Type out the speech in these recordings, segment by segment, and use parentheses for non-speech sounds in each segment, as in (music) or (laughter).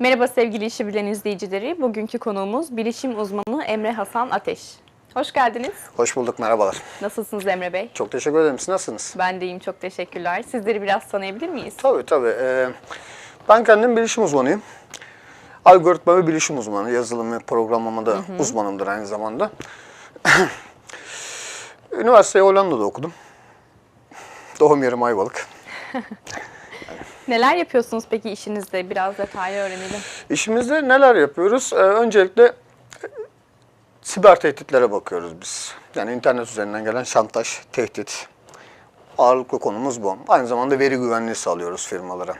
Merhaba sevgili işi bilen izleyicileri. Bugünkü konuğumuz bilişim uzmanı Emre Hasan Ateş. Hoş geldiniz. Hoş bulduk, merhabalar. Nasılsınız Emre Bey? Çok teşekkür ederim. Siz nasılsınız? Ben de iyiyim, çok teşekkürler. Sizleri biraz tanıyabilir miyiz? Tabii tabii. Ee, ben kendim bilişim uzmanıyım. Algoritma ve bilişim uzmanı. Yazılım ve programlamada uzmanımdır aynı zamanda. (clears throat) Üniversiteyi Hollanda'da okudum. Doğum yerim Ayvalık. (laughs) Neler yapıyorsunuz peki işinizde? Biraz detaylı öğrenelim. İşimizde neler yapıyoruz? Ee, öncelikle siber tehditlere bakıyoruz biz. Yani internet üzerinden gelen şantaj, tehdit. Ağırlıklı konumuz bu. Aynı zamanda veri güvenliği sağlıyoruz firmalara.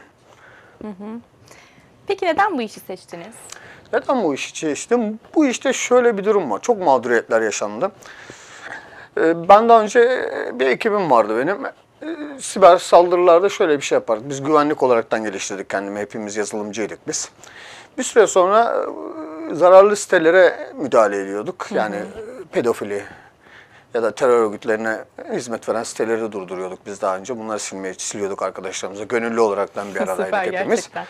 Peki neden bu işi seçtiniz? Neden bu iş seçtim? Bu işte şöyle bir durum var. Çok mağduriyetler yaşandı. Ee, Ben daha önce e, bir ekibim vardı benim. Ee, Siber saldırılarda şöyle bir şey yapardık. Biz güvenlik olaraktan geliştirdik kendimi. Hepimiz yazılımcıydık biz. Bir süre sonra e, zararlı sitelere müdahale ediyorduk. Yani e, pedofili ya da terör örgütlerine hizmet veren siteleri durduruyorduk biz daha önce. Bunları silmeye siliyorduk arkadaşlarımıza. Gönüllü olaraktan bir aradaydık Süper hepimiz. gerçekten.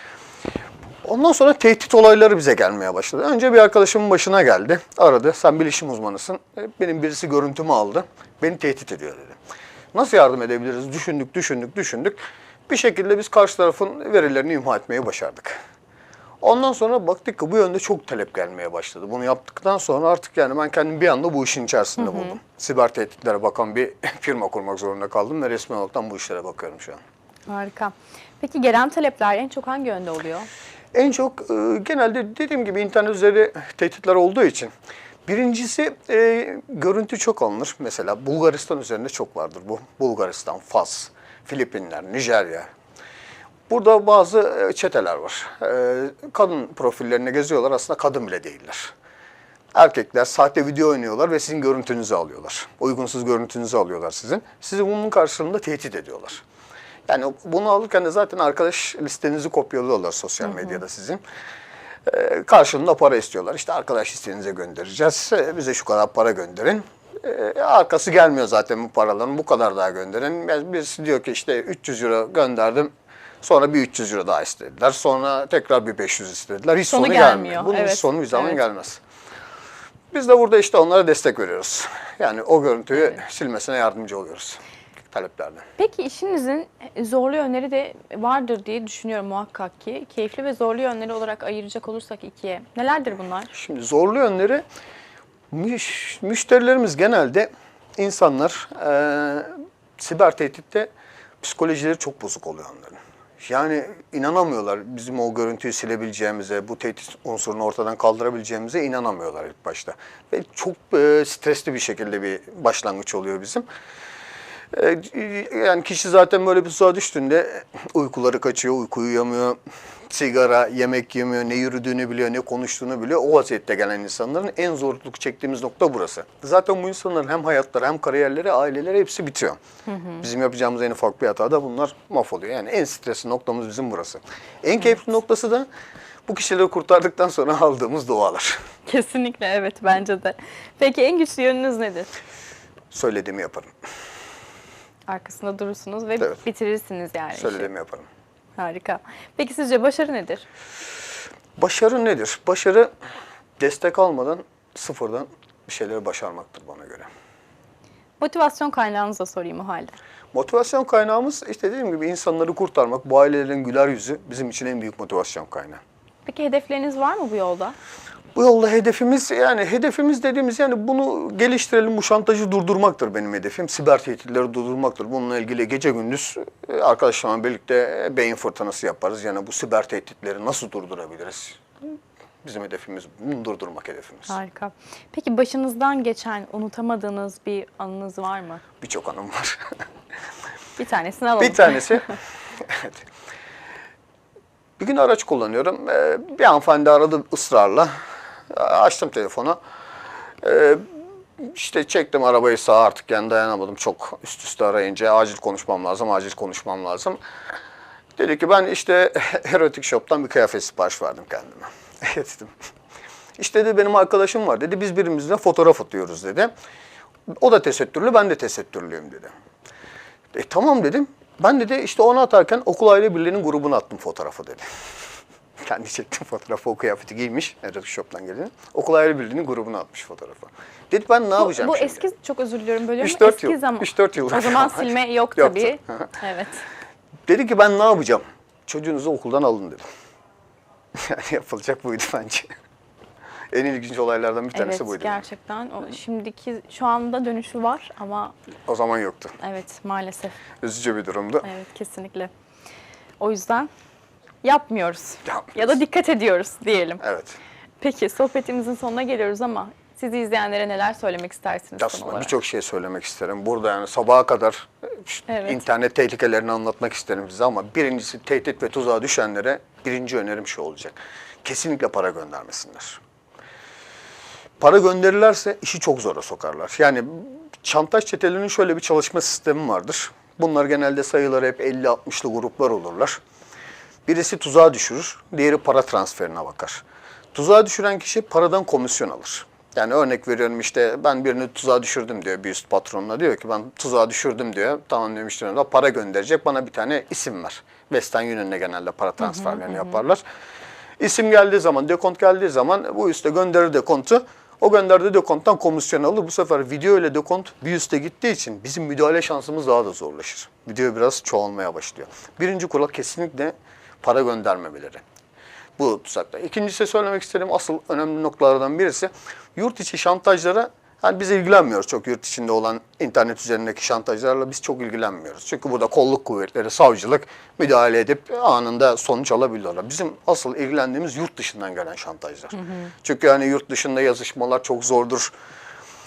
Ondan sonra tehdit olayları bize gelmeye başladı. Önce bir arkadaşımın başına geldi. Aradı. Sen bilişim uzmanısın. E, Benim birisi görüntümü aldı. Beni tehdit ediyor dedi. Nasıl yardım edebiliriz? Düşündük, düşündük, düşündük. Bir şekilde biz karşı tarafın verilerini imha etmeyi başardık. Ondan sonra baktık ki bu yönde çok talep gelmeye başladı. Bunu yaptıktan sonra artık yani ben kendimi bir anda bu işin içerisinde buldum. Siber tehditlere bakan bir (laughs) firma kurmak zorunda kaldım ve resmi olarak bu işlere bakıyorum şu an. Harika. Peki gelen talepler en çok hangi yönde oluyor? En çok e, genelde dediğim gibi internet üzeri tehditler olduğu için. Birincisi e, görüntü çok alınır. Mesela Bulgaristan üzerinde çok vardır bu. Bulgaristan, Fas, Filipinler, Nijerya. Burada bazı e, çeteler var. E, kadın profillerine geziyorlar aslında kadın bile değiller. Erkekler sahte video oynuyorlar ve sizin görüntünüzü alıyorlar. Uygunsuz görüntünüzü alıyorlar sizin. Sizi bunun karşılığında tehdit ediyorlar. Yani bunu alırken de zaten arkadaş listenizi kopyalıyorlar sosyal medyada sizin. Ee, karşılığında para istiyorlar. İşte arkadaş listenize göndereceğiz. Ee, bize şu kadar para gönderin. Ee, arkası gelmiyor zaten bu paraların. Bu kadar daha gönderin. Yani Birisi diyor ki işte 300 euro gönderdim. Sonra bir 300 euro daha istediler. Sonra tekrar bir 500 istediler. Hiç Sonu sonu, gelmiyor. gelmiyor. Bunun Evet, sonu bir zaman evet. gelmez. Biz de burada işte onlara destek veriyoruz. Yani o görüntüyü silmesine yardımcı oluyoruz taleplerden. Peki işinizin zorlu yönleri de vardır diye düşünüyorum muhakkak ki. Keyifli ve zorlu yönleri olarak ayıracak olursak ikiye. Nelerdir bunlar? Şimdi zorlu yönleri müş, müşterilerimiz genelde insanlar e, siber tehditte psikolojileri çok bozuk oluyor onların. Yani inanamıyorlar bizim o görüntüyü silebileceğimize, bu tehdit unsurunu ortadan kaldırabileceğimize inanamıyorlar ilk başta. Ve çok e, stresli bir şekilde bir başlangıç oluyor bizim. E, Yani kişi zaten böyle bir tuzağa düştüğünde uykuları kaçıyor, uyku uyuyamıyor, sigara, yemek yemiyor, ne yürüdüğünü biliyor, ne konuştuğunu biliyor. O vaziyette gelen insanların en zorluk çektiğimiz nokta burası. Zaten bu insanların hem hayatları hem kariyerleri, aileleri hepsi bitiyor. Bizim yapacağımız en ufak bir hata da bunlar mahvoluyor. Yani en stresli noktamız bizim burası. En keyifli noktası da bu kişileri kurtardıktan sonra aldığımız dualar. Kesinlikle evet bence de. Peki en güçlü yönünüz nedir? Söylediğimi yaparım. Arkasında durursunuz ve Evet. bitirirsiniz yani. Söylediğimi yaparım. Harika. Peki sizce başarı nedir? Başarı nedir? Başarı destek almadan sıfırdan bir şeyleri başarmaktır bana göre. Motivasyon kaynağınızı da sorayım o halde. Motivasyon kaynağımız işte dediğim gibi insanları kurtarmak, bu ailelerin güler yüzü bizim için en büyük motivasyon kaynağı. Peki hedefleriniz var mı bu yolda? Bu yolda hedefimiz yani hedefimiz dediğimiz yani bunu geliştirelim, bu şantajı durdurmaktır benim hedefim. Siber tehditleri durdurmaktır. Bununla ilgili gece gündüz e, arkadaşlarımla birlikte beyin fırtınası yaparız. Yani bu siber tehditleri nasıl durdurabiliriz? Bizim hedefimiz bunu durdurmak hedefimiz. Harika. Peki başınızdan geçen unutamadığınız bir anınız var mı? Birçok anım var. (laughs) Bir tanesini alalım. Bir tanesi, (laughs) evet. Bir gün araç kullanıyorum. Ee, Bir hanımefendi aradı ısrarla. Açtım telefonu. Ee, İşte çektim arabayı sağa artık yani dayanamadım. Çok üst üste arayınca acil konuşmam lazım, acil konuşmam lazım. Dedi ki ben işte (laughs) erotik shop'tan bir kıyafet sipariş verdim kendime. (laughs) Dedim. İşte dedi benim arkadaşım var dedi. Biz birbirimizle fotoğraf atıyoruz dedi. O da tesettürlü, ben de tesettürlüyüm dedi. E tamam dedim. Ben dedi işte onu atarken okul aile birliğinin grubuna attım fotoğrafı dedi. Kendi çektiğim fotoğrafı o kıyafeti giymiş. Erotik Shop'tan gelen. Okul aile birliğinin grubuna atmış fotoğrafı. Dedi ben ne Bu, yapacağım bu şimdi? eski, çok özür diliyorum bölüyorum. 3-4 eski yıl. zaman. 3-4 yıl. O zaman (laughs) silme yok tabii. (laughs) Evet. Dedi ki ben ne yapacağım? Çocuğunuzu okuldan alın dedi. Yani (laughs) yapılacak buydu bence. en ilginç olaylardan bir tanesi Evet buydu. gerçekten. O, şimdiki şu anda dönüşü var ama O zaman yoktu. evet maalesef. Üzücü bir durumdu. Evet kesinlikle. O yüzden yapmıyoruz. Yapmıyoruz. Ya da dikkat ediyoruz diyelim. Evet. Peki sohbetimizin sonuna geliyoruz ama sizi izleyenlere neler söylemek istersiniz Aslında birçok şey söylemek isterim. Burada yani sabaha kadar Evet. internet tehlikelerini anlatmak isterim size ama birincisi tehdit ve tuzağa düşenlere birinci önerim şu olacak. Kesinlikle para göndermesinler. Para gönderirlerse işi çok zora sokarlar. Yani çantaş çetelerinin şöyle bir çalışma sistemi vardır. Bunlar genelde sayıları hep 50-60'lı gruplar olurlar. Birisi tuzağa düşürür, diğeri para transferine bakar. Tuzağa düşüren kişi paradan komisyon alır. Yani örnek veriyorum işte ben birini tuzağa düşürdüm diyor bir üst patronuna diyor ki ben tuzağa düşürdüm diyor. Tamam demiştim da para gönderecek bana bir tane isim ver. Western Union'le genelde para transferlerini yaparlar. İsim geldiği zaman, dekont geldiği zaman bu üste gönderir dekontu. O gönderdiği dekonttan komisyon alır. Bu sefer video ile dekont bir üste gittiği için bizim müdahale şansımız daha da zorlaşır. Video biraz çoğalmaya başlıyor. Birinci kural kesinlikle para göndermemeleri. Bu tuzakta. İkincisi söylemek istediğim asıl önemli noktalardan birisi yurt içi şantajlara yani biz ilgilenmiyoruz çok yurt içinde olan internet üzerindeki şantajlarla biz çok ilgilenmiyoruz. Çünkü burada kolluk kuvvetleri, savcılık müdahale edip anında sonuç alabiliyorlar. Bizim asıl ilgilendiğimiz yurt dışından gelen şantajlar. Çünkü hani yurt dışında yazışmalar çok zordur.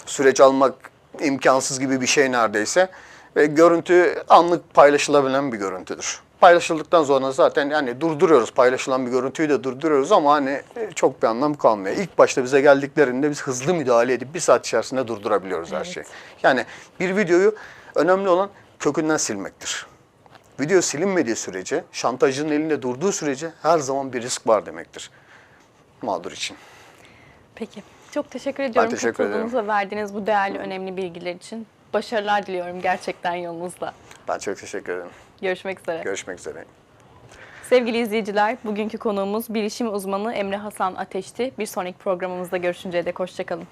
Süreç almak imkansız gibi bir şey neredeyse. Ve görüntü anlık paylaşılabilen bir görüntüdür. Paylaşıldıktan sonra zaten yani durduruyoruz. Paylaşılan bir görüntüyü de durduruyoruz ama hani e, çok bir anlam kalmıyor. İlk başta bize geldiklerinde biz hızlı müdahale edip bir saat içerisinde durdurabiliyoruz her şeyi. Yani bir videoyu önemli olan kökünden silmektir. Video silinmediği sürece, şantajcının elinde durduğu sürece her zaman bir risk var demektir. Mağdur için. Peki. Çok teşekkür ediyorum teşekkür ederim. katıldığınız ve verdiğiniz bu değerli, önemli bilgiler için. Başarılar diliyorum gerçekten yolunuzda. Ben çok teşekkür ederim. Görüşmek üzere. Görüşmek üzere. Sevgili izleyiciler, bugünkü konuğumuz bilişim uzmanı Emre Hasan Ateş'ti. Bir sonraki programımızda görüşünceye dek hoşçakalın.